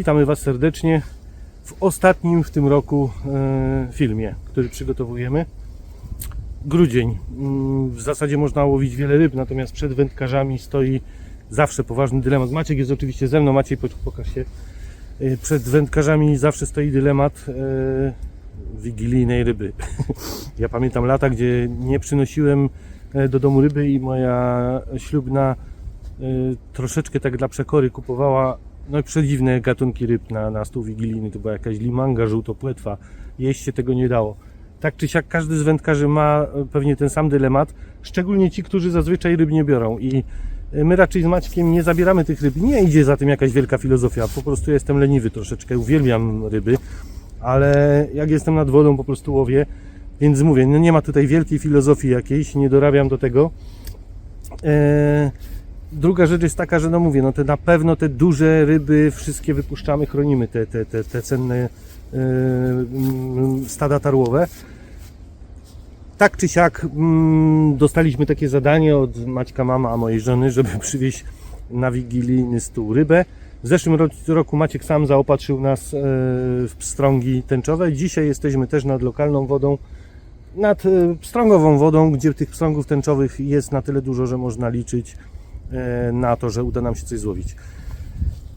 Witamy Was serdecznie w ostatnim w tym roku e, filmie, który przygotowujemy. Grudzień. Mm, W zasadzie można łowić wiele ryb, natomiast przed wędkarzami stoi zawsze poważny dylemat. Maciek jest oczywiście ze mną. Maciej, po- pokaż się. E, Przed wędkarzami zawsze stoi dylemat e, wigilijnej ryby. Ja pamiętam lata, gdzie nie przynosiłem do domu ryby i moja ślubna troszeczkę tak dla przekory kupowała no przedziwne gatunki ryb na, na stół wigilijny. To była jakaś limanga, żółtopłetwa. Jeść się tego nie dało. Tak czy siak każdy z wędkarzy ma e, pewnie ten sam dylemat, szczególnie ci, którzy zazwyczaj ryb nie biorą. I e, my raczej z Maćkiem nie zabieramy tych ryb. Nie idzie za tym jakaś wielka filozofia. Po prostu jestem leniwy troszeczkę, uwielbiam ryby, ale jak jestem nad wodą, po prostu łowię. Więc mówię, no nie ma tutaj wielkiej filozofii jakiejś, nie dorabiam do tego. Eee, Druga rzecz jest taka, że no mówię, no te na pewno te duże ryby wszystkie wypuszczamy, chronimy te, te, te, te cenne mm, stada tarłowe. Tak czy siak mm, dostaliśmy takie zadanie od Maćka mama, a mojej żony, żeby przywieźć na wigilijny stół rybę. W zeszłym ro- roku Maciek sam zaopatrzył nas e, w pstrągi tęczowe. Dzisiaj jesteśmy też nad lokalną wodą, nad e, pstrągową wodą, gdzie tych pstrągów tęczowych jest na tyle dużo, że można liczyć na to, że uda nam się coś złowić.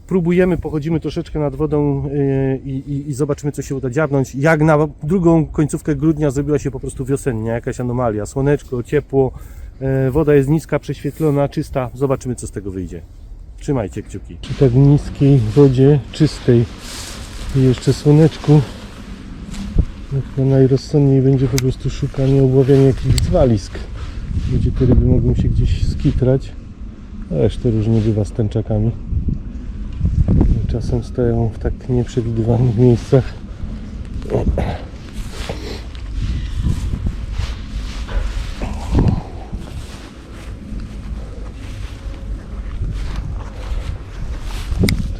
Próbujemy, pochodzimy troszeczkę nad wodą e, i, i, i zobaczymy, co się uda dziabnąć. Jak na drugą końcówkę grudnia zrobiła się po prostu wiosennia, jakaś anomalia. Słoneczko, ciepło, e, woda jest niska, prześwietlona, czysta. Zobaczymy, co z tego wyjdzie. Trzymajcie kciuki. Przy tak niskiej wodzie, czystej i jeszcze słoneczku, chyba najrozsądniej będzie po prostu szukanie, obławianie jakichś zwalisk, gdzie te ryby mogą się gdzieś skitrać. Ależ to różnie bywa z tęczakami. Czasem stoją w tak nieprzewidywalnych miejscach.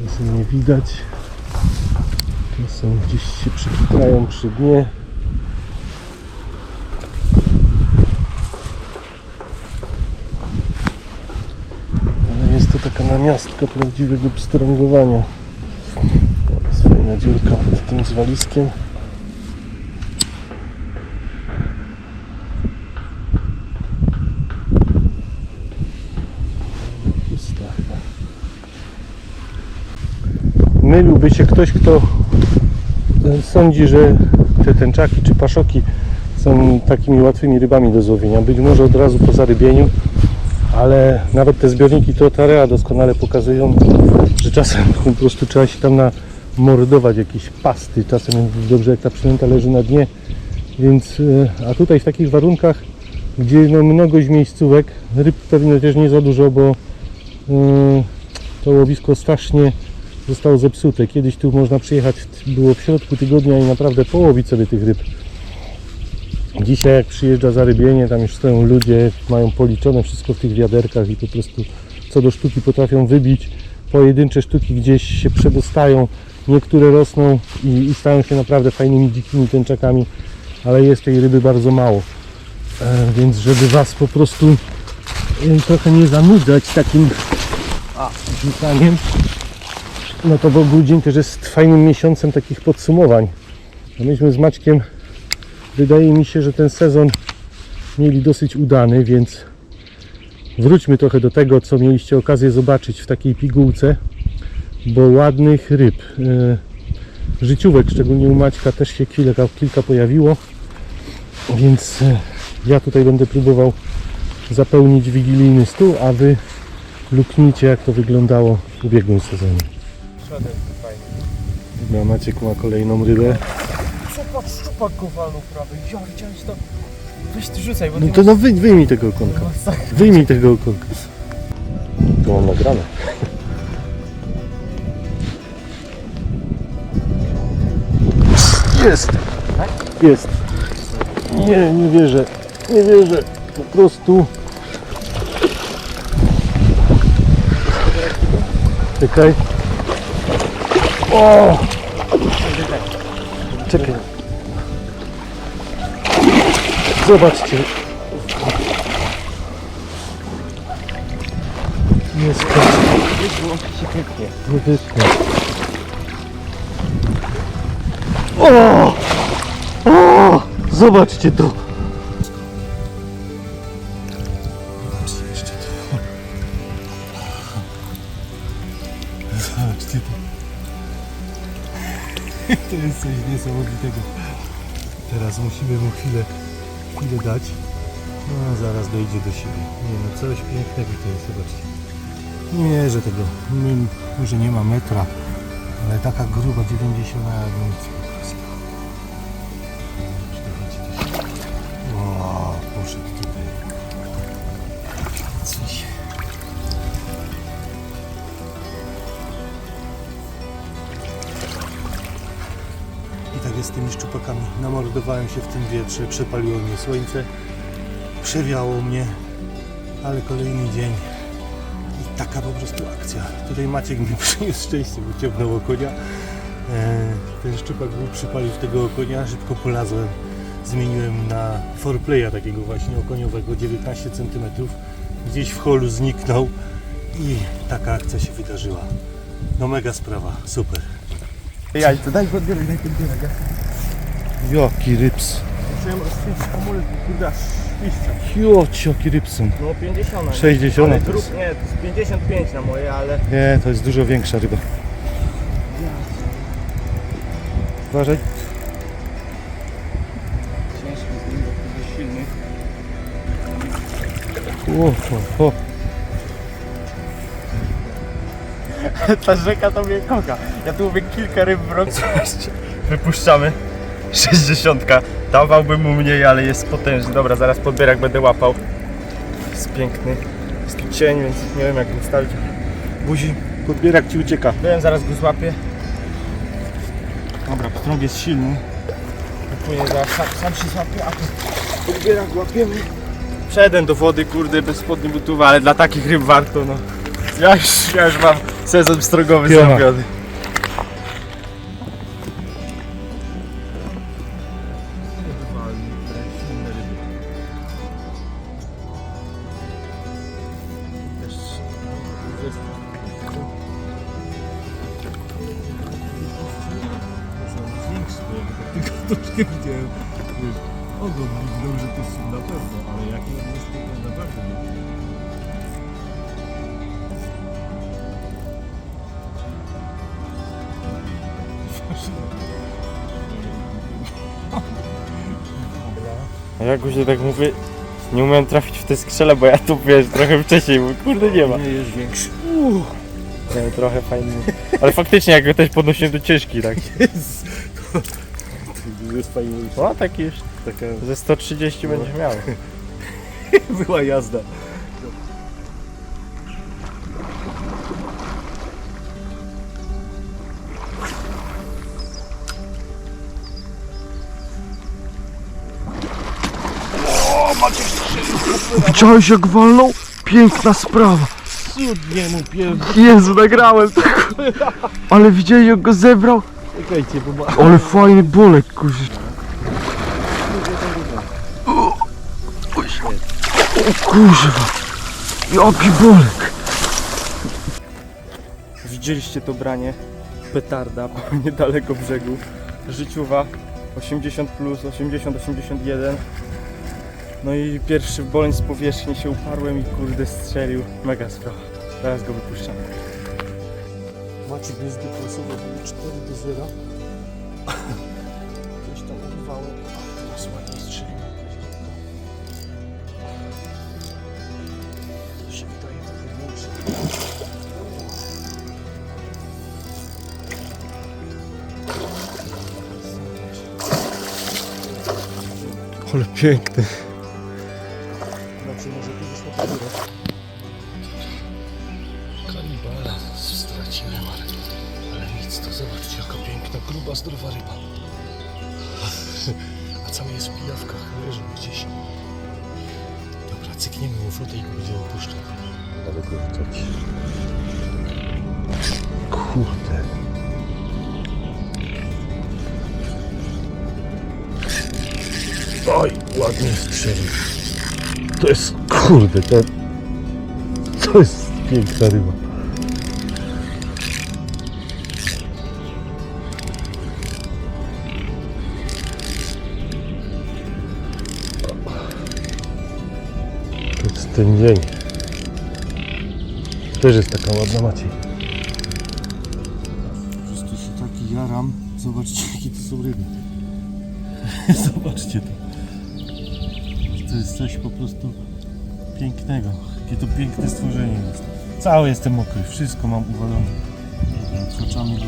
Czasem nie widać. Czasem gdzieś się przykitrają przy dnie. Ale namiastka prawdziwego pstrągowania. Jest fajna dziurka pod tym zwaliskiem. Myliłby się ktoś, kto e, sądzi, że te tęczaki czy paszoki są takimi łatwymi rybami do złowienia. Być może od razu po zarybieniu, ale nawet te zbiorniki Totarea doskonale pokazują, że czasem po prostu trzeba się tam namordować jakieś pasty. Czasem dobrze jak ta przynęta leży na dnie. Więc, e, a tutaj w takich warunkach, gdzie no mnogość miejscówek, ryb pewnie też nie za dużo, bo e, to łowisko strasznie zostało zepsute. Kiedyś tu można przyjechać, było w środku tygodnia i naprawdę połowić sobie tych ryb. Dzisiaj jak przyjeżdża zarybienie, tam już stoją ludzie, mają policzone wszystko w tych wiaderkach i po prostu co do sztuki potrafią wybić. Pojedyncze sztuki gdzieś się przedostają, niektóre rosną i, i stają się naprawdę fajnymi, dzikimi tęczakami, ale jest tej ryby bardzo mało. E, więc żeby Was po prostu e, trochę nie zanudzać takim a, rzucaniem, no to bo grudzień też jest fajnym miesiącem takich podsumowań. A myśmy z Maćkiem, wydaje mi się, że ten sezon mieli dosyć udany, więc wróćmy trochę do tego, co mieliście okazję zobaczyć w takiej pigułce, bo ładnych ryb, e, życiówek, szczególnie u Maćka też się kilka, kilka pojawiło, więc e, ja tutaj będę próbował zapełnić wigilijny stół, a wy luknijcie jak to wyglądało w ubiegłym sezonie. Dobra, Maciek ma kolejną rybę. Go walnął prawy. Ja widziałem to. Weź ty rzucaj, bo No ty to no wy, wyjmij tego okonka. masz... Wyjmij tego okonka. To mam nagrane. Jest! Jest! Nie, nie wierzę. Nie wierzę. Po prostu. Czekaj. O! Czekaj. Zobaczcie. Się pięknie. Nie. O! O! Zobaczcie to. Zobaczcie to. To jest coś niesamowitego. Teraz musimy mu chwilę, chwilę dać. No, zaraz dojdzie do siebie. Nie no, coś pięknego to jest, zobaczcie. Nie mierzę tego. Mm, Może nie ma metra, ale taka gruba 90 na nic z tymi szczupakami. Namordowałem się w tym wietrze, przepaliło mnie słońce, przewiało mnie, ale kolejny dzień i taka po prostu akcja. Tutaj Maciek mi przyniósł szczęście, wyciągnął okonia. E, ten szczupak był przypalił tego okonia, szybko polazłem. Zmieniłem na foreplaya takiego właśnie okoniowego, 19 cm. Gdzieś w holu zniknął i taka akcja się wydarzyła. No mega sprawa, super. Jaj, to daj podbieraj, daj podbieraj. Jaki ryps. Chciałem rozświecić hamulec, kurde aż świszcza. Joć, jaki. No 50. nie? 60 Ale to jest. nie, to jest 55 na moje, ale... Nie, to jest dużo większa ryba. Uważaj. Ciężki z nim, bo kurde silny. O, o, o. Ta rzeka to mnie kocha. Ja tu mówię kilka ryb w roku. Wypuszczamy. 60. Dawałbym mu mniej, ale jest potężny. Dobra, zaraz podbierak będę łapał. Jest piękny. Jest tu cień, więc nie wiem jak ustawić. Buzi, podbierak ci ucieka. Wiem, zaraz go złapię. Dobra, pstrąg jest silny. Wypłynie zaraz, sam, sam się złapie, a tu podbierak łapiemy. Wszedłem do wody, kurde, bez spodni butów, ale dla takich ryb warto, no. Ja już, ja już mam sezon pstrągowy Piona. zrobiony. Widziałem, wiesz, ogon mignął, że to są na pewno, ale jaki on jest, to naprawdę nie wiem. A jak się tak mówię, nie umiem trafić w te skrzele, bo ja tu wiesz trochę wcześniej, bo kurde nie ma. Nie jest większy. Nie, trochę fajny. Ale faktycznie jak go też podnosiłem do ciężki, tak. Jest fajniejszy. No taki już Taka ze 130 będzie miał. była jazda. Widziałeś jak walnął? Piękna sprawa. Cudnie mu pierd... Jezu, nagrałem to. Ale widziałeś jak go zebrał? Czekajcie, bo ma... Ale fajny bolek, kurze. O kurwa. Jaki bolek. Widzieliście to branie? Petarda, bo niedaleko brzegu. Życiowa 80 plus, 80, 81. No i pierwszy boleń z powierzchni się uparłem i kurde strzelił. Mega sprawa. Teraz go wypuszczamy. Maciek jest dyplosowo, był 4 do 0. Coś tam urwało, a teraz ładnie strzelił. To się wydaje trochę większe. Ale piękny. Straciłem, ale, ale nic, to zobaczcie jaka piękna, gruba, zdrowa ryba. A cały jest w pijawkach, leży gdzieś. Dobra, cykniemy mu fotę i go będziemy puszczać. Ale go wrzucać. Kurde. Oj, ładnie strzelił. To jest, kurde, to, to jest piękna ryba. Ten dzień. Też jest taka ładna Maciej. Po prostu się taki jaram. Zobaczcie jakie to są ryby. Zobaczcie to. To jest coś po prostu pięknego. Jakie to piękne stworzenie jest. Cały jestem mokry, wszystko mam uwalone. Odhaczamy go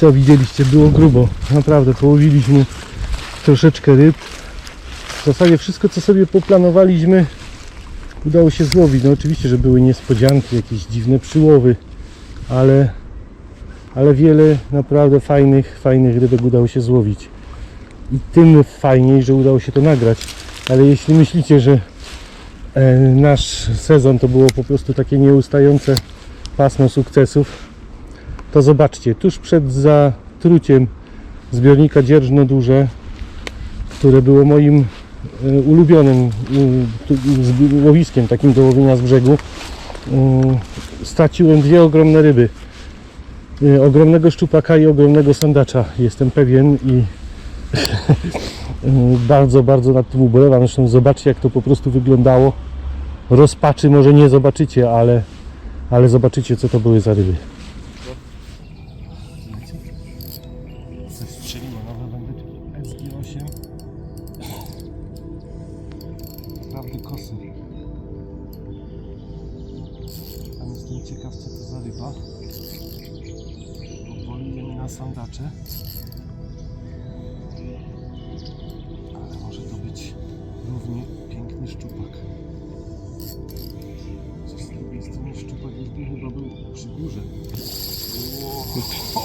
co widzieliście? Było grubo. Naprawdę, połowiliśmy troszeczkę ryb. W zasadzie wszystko, co sobie poplanowaliśmy, udało się złowić. No oczywiście, że były niespodzianki, jakieś dziwne przyłowy, ale, ale wiele naprawdę fajnych, fajnych rybek udało się złowić. I tym fajniej, że udało się to nagrać. Ale jeśli myślicie, że e, nasz sezon to było po prostu takie nieustające pasmo sukcesów, to zobaczcie, tuż przed zatruciem zbiornika Dzierżno Duże, które było moim e, ulubionym e, łowiskiem takim do łowienia z brzegu, e, straciłem dwie ogromne ryby. Ogromnego szczupaka i ogromnego sandacza, jestem pewien i bardzo, bardzo nad tym ubolewam. Zresztą zobaczcie jak to po prostu wyglądało. Rozpaczy może nie zobaczycie, ale, ale zobaczycie co to były za ryby.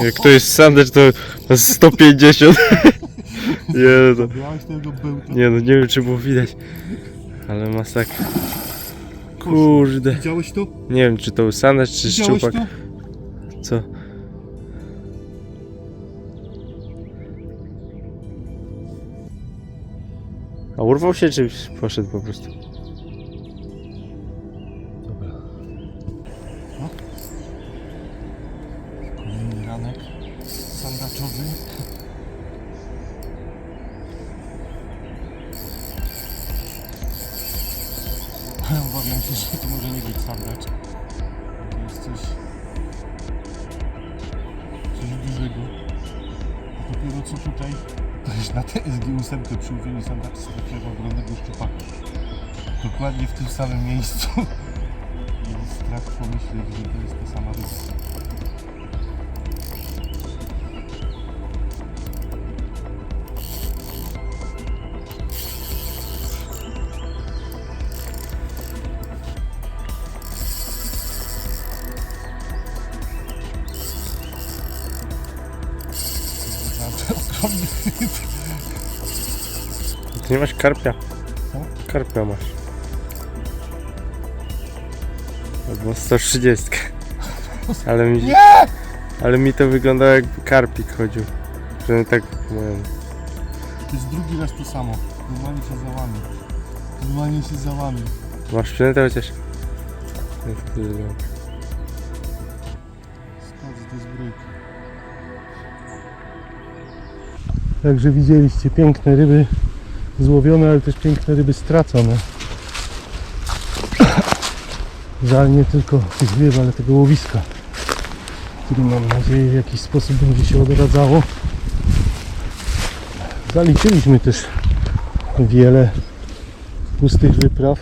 Jak to jest sandwich, to to jest 150. nie, no to, Miałeś tego bełta nie no, nie wiem czy było widać. Ale masakra. Kurde. Widziałeś to? Nie wiem czy to był sandwich czy Widziałeś szczupak. to? Co? A urwał się czy poszedł po prostu? Obawiam się, że to może nie być sandacz. To jest coś... Coś dużego. A dopiero co tutaj... To jest na tę SG8 przy łowieniu sandacza straciłem ogromnego szczupaka. Dokładnie w tym samym miejscu. Jest strach pomyśleć, że to jest ta sama ryba. Ryb. Ty nie masz karpia. Co? Karpia masz. Albo 130. Ale mi, ale mi to wyglądało jakby karpik chodził. Że tak powiem. To jest drugi raz to samo. Normalnie się załamie. Normalnie się załamie. Masz przynętę chociaż? No, kurde. Sprawdzę te zbrojki. Także widzieliście piękne ryby złowione, ale też piękne ryby stracone. Żal nie tylko tych ryb, ale tego łowiska, które mam nadzieję w jakiś sposób będzie się odradzało. Zaliczyliśmy też wiele pustych wypraw.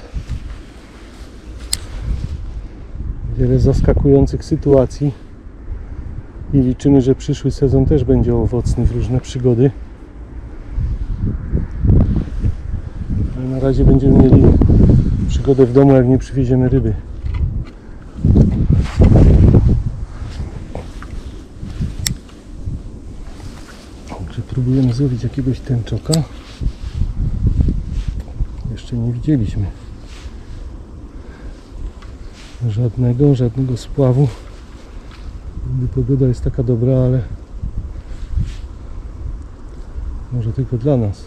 Wiele zaskakujących sytuacji. I liczymy, że przyszły sezon też będzie owocny w różne przygody. Na razie będziemy mieli przygodę w domu, jak nie przywieziemy ryby. Także próbujemy złowić jakiegoś tęczoka. Jeszcze nie widzieliśmy żadnego, żadnego spławu. Pogoda jest taka dobra, ale może tylko dla nas.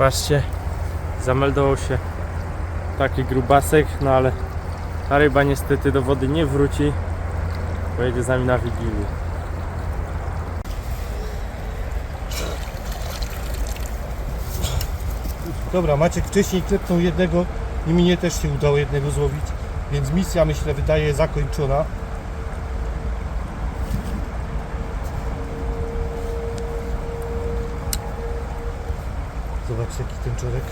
Patrzcie, zameldował się taki grubasek, no ale ta ryba niestety do wody nie wróci. Pojedzie z nami na Wigilię. Dobra, Maciek wcześniej klepnął jednego i mnie też się udało jednego złowić, więc misja myślę wydaje zakończona. Zobaczcie jaki ten czorek.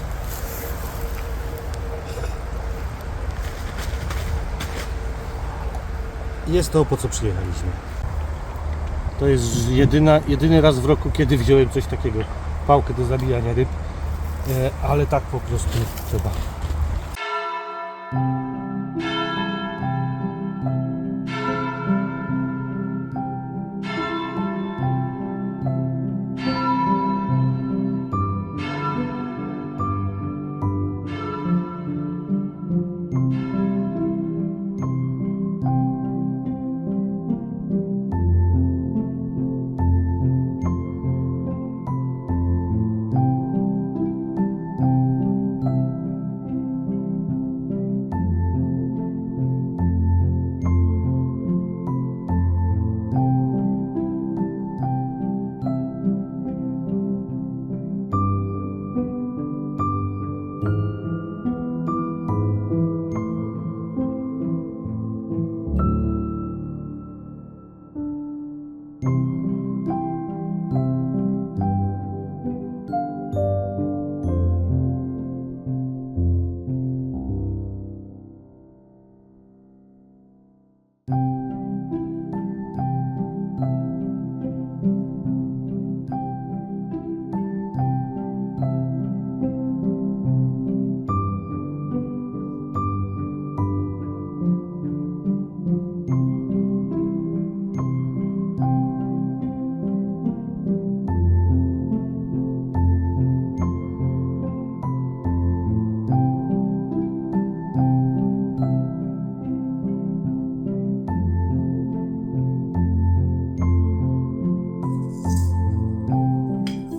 Jest to po co przyjechaliśmy. To jest jedyna, jedyny raz w roku, kiedy wziąłem coś takiego. Pałkę do zabijania ryb. E, ale tak po prostu trzeba.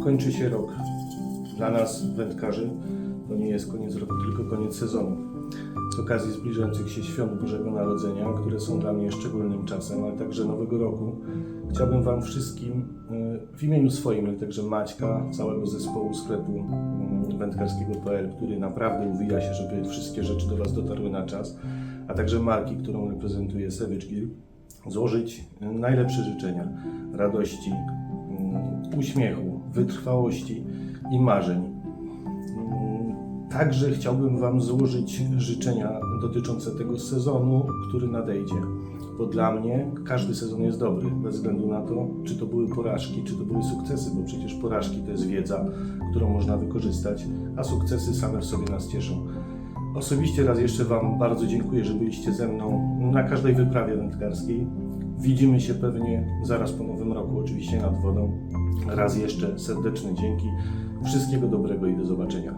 Kończy się rok. Dla nas, wędkarzy, to nie jest koniec roku, tylko koniec sezonu. Z okazji zbliżających się świąt Bożego Narodzenia, które są dla mnie szczególnym czasem, ale także Nowego Roku, chciałbym Wam wszystkim y, w imieniu swoim, ale także Maćka, całego zespołu sklepu mm, wędkarskiego.pl, który naprawdę uwija się, żeby wszystkie rzeczy do Was dotarły na czas, a także marki, którą reprezentuje Savage Gear, złożyć y, najlepsze życzenia, radości, mm, uśmiechu, wytrwałości i marzeń. Także chciałbym Wam złożyć życzenia dotyczące tego sezonu, który nadejdzie. Bo dla mnie każdy sezon jest dobry, bez względu na to, czy to były porażki, czy to były sukcesy, bo przecież porażki to jest wiedza, którą można wykorzystać, a sukcesy same w sobie nas cieszą. Osobiście raz jeszcze Wam bardzo dziękuję, że byliście ze mną na każdej wyprawie wędkarskiej. Widzimy się pewnie zaraz po nowym roku, oczywiście nad wodą. Raz jeszcze serdeczne dzięki. Wszystkiego dobrego i do zobaczenia.